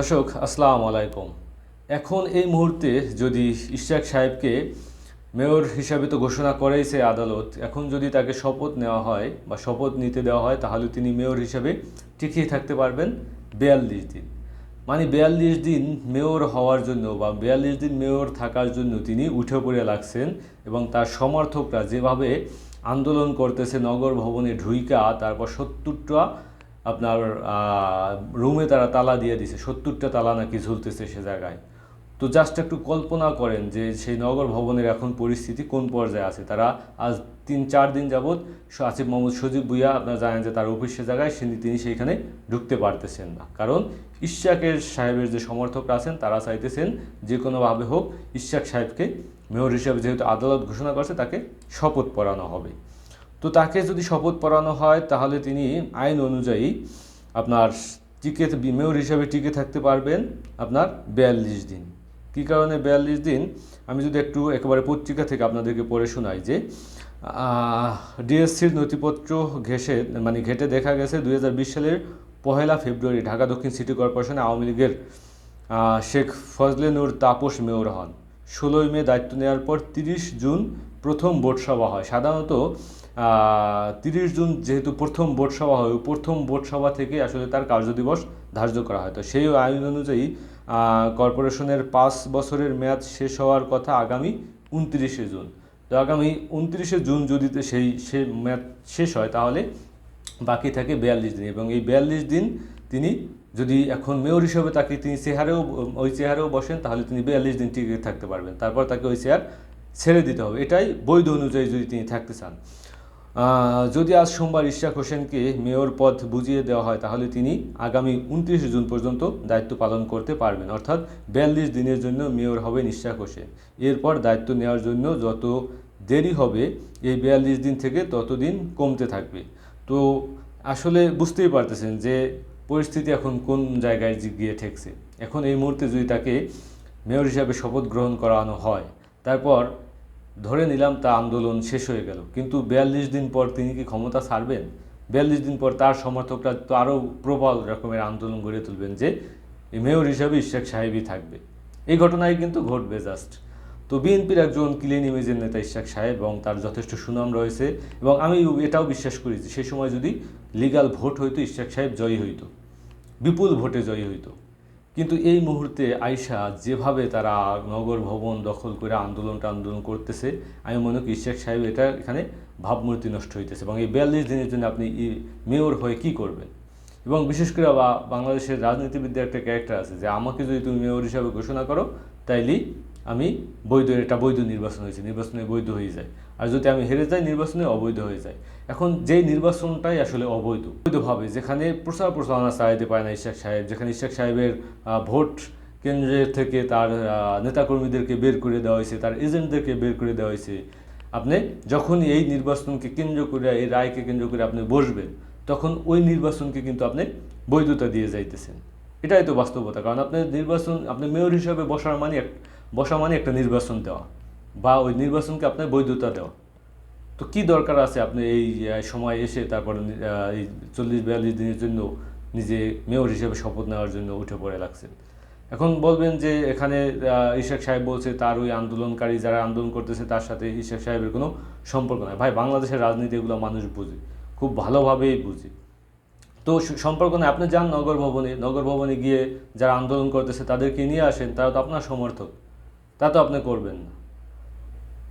দর্শক, আসসালামু আলাইকুম। এখন এই মুহূর্তে যদি ইশাক সাহেবকে মেয়র হিসাবে তো ঘোষণা করেইছে আদালত, এখন যদি তাকে শপথ নেওয়া হয় বা শপথ নিতে দেওয়া হয়, তাহলে তিনি মেয়র হিসাবে টিকিয়ে থাকতে পারবেন বিয়াল্লিশ দিন। মানে বিয়াল্লিশ দিন মেয়র হওয়ার জন্য বা বিয়াল্লিশ দিন মেয়র থাকার জন্য তিনি উঠে পড়ে লাগছেন এবং তার সমর্থকরা যেভাবে আন্দোলন করতেছে, নগর ভবনে ঢুইকা, তারপর সত্তরটা আপনার রুমে তারা তালা দিয়ে দিছে, সত্তরটা তালা নাকি ঝুলতেছে সে জায়গায়। তো জাস্ট একটু কল্পনা করেন যে সেই নগর ভবনের এখন পরিস্থিতি কোন পর্যায়ে আছে? তারা আজ তিন, চার দিন যাবৎ আসিফ মোহাম্মদ সজীব ভুইয়া আপনারা জানেন যে তার অফিসের জায়গায়, সে তিনি সেইখানে ঢুকতে পারতেছেন না। কারণ ইশাকের সাহেবের যে সমর্থকরা আছেন, তারা চাইতেছেন যে কোনোভাবে হোক ইশাক সাহেবকে মেয়র হিসাবে যেহেতু আদালত ঘোষণা করছে, তাকে শপথ পড়ানো হবে। তো তাকে যদি শপথ পড়ানো হয়, তাহলে তিনি আইন অনুযায়ী আপনার টিকে মেয়র হিসাবে টিকে থাকতে পারবেন আপনার বিয়াল্লিশ দিন। কী কারণে বিয়াল্লিশ দিন? আমি যদি একটু একেবারে পত্রিকা থেকে আপনাদেরকে পড়ে শোনাই যে ডিএসসির নথিপত্র ঘেসে মানে ঘেটে দেখা গেছে দুই হাজার বিশ সালের পহেলা ফেব্রুয়ারি ঢাকা দক্ষিণ সিটি কর্পোরেশনে আওয়ামী লীগের শেখ ফজলে নূর তাপস মেয়র হন। ষোলোই মে দায়িত্ব নেওয়ার পর তিরিশ জুন প্রথম বোর্ড সভা হয়। সাধারণত তিরিশ জুন যেহেতু প্রথম বোর্ড সভা হয় প্রথম বোর্ড সভা থেকে আসলে তার কার্যদিবস ধার্য করা হয়। তো সেই আইন অনুযায়ী কর্পোরেশনের পাঁচ বছরের মেয়াদ শেষ হওয়ার কথা আগামী উনত্রিশে জুন। তো আগামী উনত্রিশে জুন যদি সেই, সে মেয়াদ শেষ হয়, তাহলে বাকি থাকে বিয়াল্লিশ দিন। এবং এই বিয়াল্লিশ দিন তিনি যদি এখন মেয়র হিসেবে তাকে তিনি চেহারেও ওই চেহারেও বসেন, তাহলে তিনি বিয়াল্লিশ দিন টিকে থাকতে পারবেন। তারপর তাকে ওই চেয়ার ছেড়ে দিতে হবে। এটাই বৈধ অনুযায়ী যদি তিনি থাকতে চান। যদি আজ সোমবার ইশাক হোসেনকে মেয়র পদ বুঝিয়ে দেওয়া হয়, তাহলে তিনি আগামী উনত্রিশে জুন পর্যন্ত দায়িত্ব পালন করতে পারবেন। অর্থাৎ বিয়াল্লিশ দিনের জন্য মেয়র হবেন ইশাক হোসেন। এরপর দায়িত্ব নেওয়ার জন্য যত দেরি হবে, এই বিয়াল্লিশ দিন থেকে ততদিন কমতে থাকবে। তো আসলে বুঝতেই পারতেছেন যে পরিস্থিতি এখন কোন জায়গায় গিয়ে ঠেকছে। এখন এই মুহূর্তে যদি তাকে মেয়র হিসাবে শপথ গ্রহণ করানো হয়, তারপর ধরে নিলাম তা আন্দোলন শেষ হয়ে গেল। কিন্তু বিয়াল্লিশ দিন পর তিনি কি ক্ষমতা ছাড়বেন? বিয়াল্লিশ দিন পর তার সমর্থকরা তো আরও প্রবল রকমের আন্দোলন গড়ে তুলবেন যে মেয়র হিসাবে ইশাক সাহেবই থাকবে। এই ঘটনায় কিন্তু ঘটবে জাস্ট। তো বিএনপির একজন ক্লিন ইমেজের নেতা ইশাক সাহেব এবং তার যথেষ্ট সুনাম রয়েছে এবং আমি এটাও বিশ্বাস করি যে সেই সময় যদি লিগাল ভোট হইতো ইশাক সাহেব জয়ী হইতো। বিপুল ভোটে জয়ী হইতো। কিন্তু এই মুহূর্তে আয়সা যেভাবে তারা নগর ভবন দখল করে আন্দোলনটা আন্দোলন করতেছে, আমি মনে করি ইশাক সাহেব এটা এখানে ভাবমূর্তি নষ্ট হইতেছে এবং এই বিয়াল্লিশ দিনের জন্য আপনি মেয়র হয়ে কি করবেন? এবং বিশেষ করে বা বাংলাদেশের রাজনীতিবিদদের একটা ক্যারেক্টার আছে যে আমাকে যদি তুমি মেয়র হিসাবে ঘোষণা করো, তাইলেই আমি বৈধ, এটা বৈধ নির্বাচন হয়েছে, নির্বাচনে বৈধ হয়ে যায়। আর যদি আমি হেরে যাই, নির্বাচনে অবৈধ হয়ে যায় এখন যেই নির্বাচনটাই আসলে অবৈধ বৈধভাবে যেখানে প্রচার প্রচারণা চালাইতে পারে না ইশাক সাহেব, যেখানে ইশাক সাহেবের ভোট কেন্দ্রের থেকে তার নেতাকর্মীদেরকে বের করে দেওয়া হয়েছে, তার এজেন্টদেরকে বের করে দেওয়া হয়েছে। আপনি যখনই এই নির্বাচনকে কেন্দ্র করে, এই রায়কে কেন্দ্র করে আপনি বসবেন, তখন ওই নির্বাচনকে কিন্তু আপনি বৈধতা দিয়ে যাইতেছেন। এটাই তো বাস্তবতা, কারণ আপনার নির্বাচন, আপনি মেয়র হিসাবে বসার মানে বসা মানে একটা নির্বাচন দেওয়া। বা ওই নির্বাচনকে আপনার বৈধতা দেওয়া। তো কি দরকার আছে আপনি এই সময় এসে তারপর এই চল্লিশ, বিয়াল্লিশ দিনের জন্য নিজে মেয়র হিসেবে শপথ নেওয়ার জন্য উঠে পড়ে লাগছেন? এখন বলবেন যে এখানে ইশাক সাহেব বলছে তার ওই আন্দোলনকারী যারা আন্দোলন করতেছে তার সাথে ইশাক সাহেবের কোনো সম্পর্ক নাই। ভাই, বাংলাদেশের রাজনীতি এগুলো মানুষ বুঝে, খুব ভালোভাবেই বুঝে। তো সম্পর্ক নেই। আপনি যান নগর ভবনে নগর ভবনে গিয়ে যারা আন্দোলন করতেছে তাদেরকে নিয়ে আসেন, তারা তো আপনার সমর্থক। তা তো আপনি করবেন না।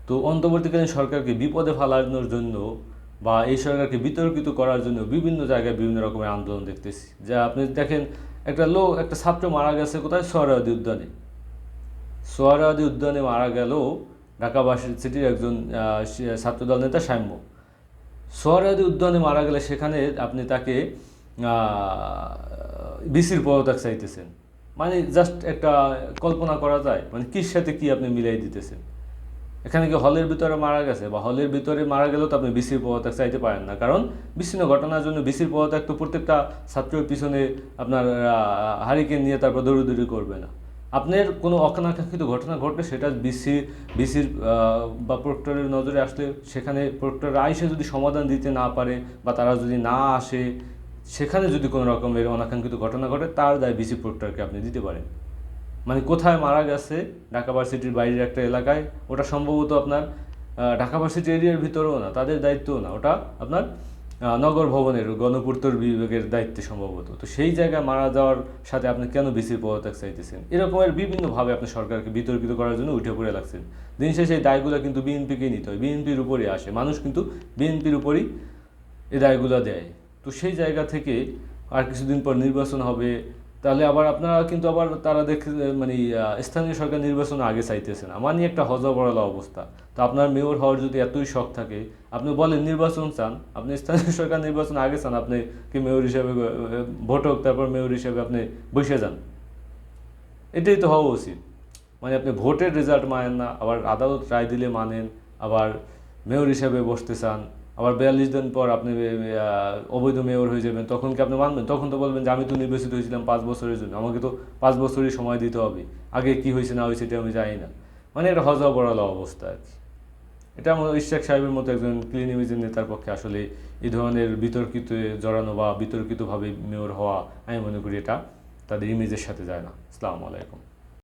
তো অন্তর্বর্তীকালীন সরকারকে বিপদে ফেলানোর জন্য বা এই সরকারকে বিতর্কিত করার জন্য বিভিন্ন জায়গায় বিভিন্ন রকমের আন্দোলন দেখতেছি। যা আপনি দেখেন, একটা লোক একটা ছাত্র মারা গেছে কোথায়? সোহরাওয়াদী উদ্যানে। সোহরাওয়াদী উদ্যানে মারা গেল ঢাকাবাসী সিটির একজন ছাত্রদল নেতা সাম্য সোহরাওয়াদী উদ্যানে মারা গেলে সেখানে আপনি তাকে বিসির পদত্যাগ চাইতেছেন। মানে জাস্ট একটা কল্পনা করা যায়। মানে কির সাথে কি আপনি মিলাই দিতেছেন? এখানে কি হলের ভিতরে মারা গেছে? বা হলের ভিতরে মারা গেলেও তো আপনি বিসির পদত্যাগ চাইতে পারেন না। কারণ বিচ্ছিন্ন ঘটনার জন্য বিসির পদত্যাগ তো প্রত্যেকটা ছাত্রের পিছনে আপনার হারিকেন নিয়ে তারপর দৌড়দৌড়ি করবে না। আপনার কোনো অনাকাঙ্ক্ষিত ঘটনা ঘটলে সেটা বিসি, বিসির বা প্রক্টরের নজরে আসলে সেখানে প্রক্টর আইসে যদি সমাধান দিতে না পারে বা তারা যদি না আসে, সেখানে যদি কোনো রকমের অনাকাঙ্ক্ষিত ঘটনা ঘটে, তার দায় বিসি প্রক্টরকে আপনি দিতে পারেন। মানে কোথায় মারা গেছে, ঢাকা ভার্সিটির বাইরের একটা এলাকায়, ওটা সম্ভবত আপনার ঢাকা ভার্সিটি এরিয়ার ভিতরেও না, তাদের দায়িত্বও না, ওটা আপনার নগর ভবনের, গণপূর্তর বিভাগের দায়িত্বে সম্ভবত। তো সেই জায়গায় মারা যাওয়ার সাথে আপনি কেন বিসির পদত্যাগ চাইতেছেন? এরকমের বিভিন্নভাবে আপনি সরকারকে বিতর্কিত করার জন্য উঠে পড়ে লাগছেন। দিন শেষে এই দায়গুলো কিন্তু বিএনপিকেই নিতে হয়, বিএনপির উপরই আসে, মানুষ কিন্তু বিএনপির উপরই এই দায়গুলো দেয়। তো সেই জায়গা থেকে আর কিছুদিন পর নির্বাচন হবে তাহলে আবার আপনারা কিন্তু আবার তারা দেখে মানে স্থানীয় সরকার নির্বাচন আগে চাইতেছেন। না মানে একটা হজবরলা অবস্থা। তো আপনার মেয়র হওয়ার যদি এতই শখ থাকে, আপনি বলেন নির্বাচন চান, আপনি স্থানীয় সরকার নির্বাচন আগে চান, আপনি কি মেয়র হিসাবে ভোট হোক, তারপর মেয়র হিসাবে আপনি বসে যান। এটাই তো হওয়া উচিত। মানে আপনি ভোটের রেজাল্ট মানেন না, আবার আদালত রায় দিলে মানেন, আবার মেয়র হিসাবে বসতে চান। আবার বিয়াল্লিশ দিন পর আপনি অবৈধ মেয়র হয়ে যাবেন, তখন কি আপনি মানবেন? তখন তো বলবেন যে আমি তো নির্বাচিত হয়েছিলাম পাঁচ বছরের জন্য, আমাকে তো পাঁচ বছরই সময় দিতে হবে। আগে কি হয়েছে, না হয়েছে, এটা আমি জানি না। মানে এটা হজা বড়ালা অবস্থা আর কি। এটা আমার ইশাক সাহেবের মতো একজন ক্লিন ইমেজের নেতার পক্ষে আসলে এই ধরনের বিতর্কিত, জড়ানো বা বিতর্কিতভাবে মেয়র হওয়া, আমি মনে করি এটা তাদের ইমেজের সাথে যায় না। আসসালামু আলাইকুম।